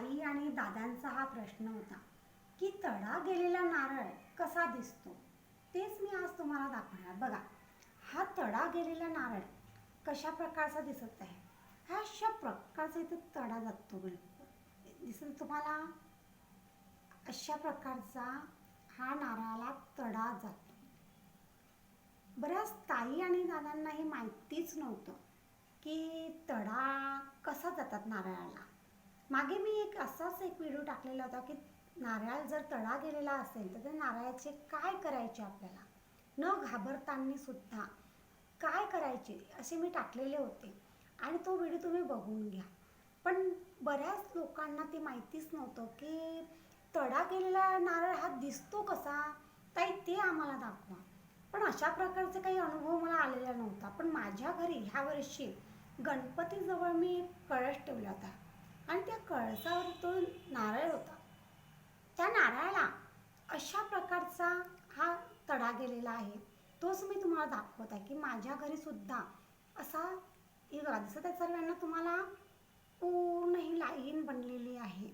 आई आणि दादांचा हा प्रश्न होता की तडा गेलेला नारळ कसा दिसतो? तेच मी आज तुम्हाला दाखवणार. बघा हा तडा गेलेला नारळ कशा प्रकारचा दिसत आहे? हा अशा प्रकारचा इथे तडा जातो दिसेल तुम्हाला? अशा प्रकारचा हा नारळाला तडा जातो. बऱ्याच ताई आणि दादांना हे माहितीच नव्हतं की तडा कसा जातात नारळाला. मागे मी एक असाच एक व्हिडिओ टाकलेला होता की नारळ जर तडा गेलेला असेल तर त्या नारळाचे काय करायचे आपल्याला? न घाबरताना सुद्धा काय करायचे असे मी टाकलेले होते. आणि तो व्हिडिओ तुम्ही बघून घ्या. पण बऱ्याच लोकांना ते माहितीच नव्हतं की तडा गेलेला नारळ हा दिसतो कसा? ताई ते आम्हाला दाखवा. पण अशा प्रकारचा काही अनुभव मला आलेला नव्हता. पण माझ्या घरी ह्या वर्षी गणपतीजवळ मी कळस कळश ठेवला होता. आणि त्या कळसावर तो नारळ होता. त्या नारळाला अशा प्रकारचा हा तडा गेलेला आहे. तोच मी तुम्हाला दाखवत आहे की माझ्या घरी सुद्धा असा हे बघा दिसत आहे सर्वांना तुम्हाला पूर्ण ही लाईन बनलेली आहे.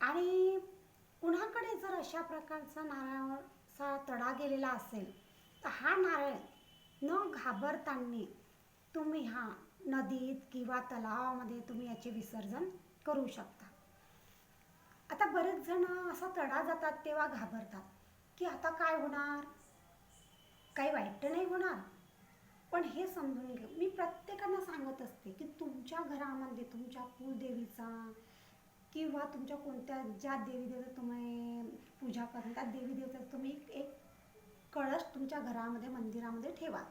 आणि कुणाकडे जर अशा प्रकारचा नारळाचा तडा गेलेला असेल तर हा नारळ न घाबरताना तुम्ही हा नदीत किंवा तलावामध्ये तुम्ही याचे विसर्जन करू शकता. आता बरेच जण असा तडा जातात तेव्हा घाबरतात की आता काय होणार? काही वाईट नाही होणार? पण हे समजून घे मी प्रत्येकांना सांगत असते की तुमच्या घरामध्ये तुमच्या कुलदेवीचा किंवा तुमच्या कोणत्या ज्या देवी देवता तुम्ही पूजा करता त्या देवी देवता तुम्ही एक कळश तुमच्या घरामध्ये मंदिरामध्ये ठेवा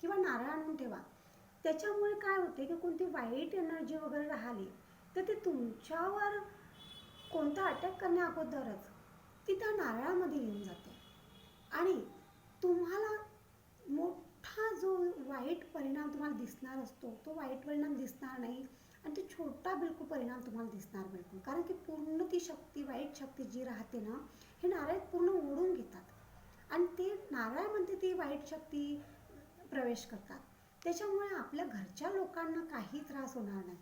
किंवा नारळ आणून ठेवा. त्याच्यामुळे काय होते की कोणती वाईट एनर्जी वगैरे राहिली तर ते तुमच्यावर कोणता अटॅक करण्या अगोदरच ती त्या नारळामध्ये येऊन जाते. आणि तुम्हाला मोठा जो वाईट परिणाम तुम्हाला दिसणार असतो तो वाईट परिणाम दिसणार नाही आणि तो छोटा बिलकुल परिणाम तुम्हाला दिसणार बिलकुल. कारण की पूर्ण ती शक्ती वाईट शक्ती जी राहते ना हे नारळ पूर्ण ओढून घेतात. आणि ते नारळामध्ये ती वाईट शक्ती प्रवेश करतात. त्याच्यामुळे आपल्या घरच्या लोकांना काही त्रास होणार नाही.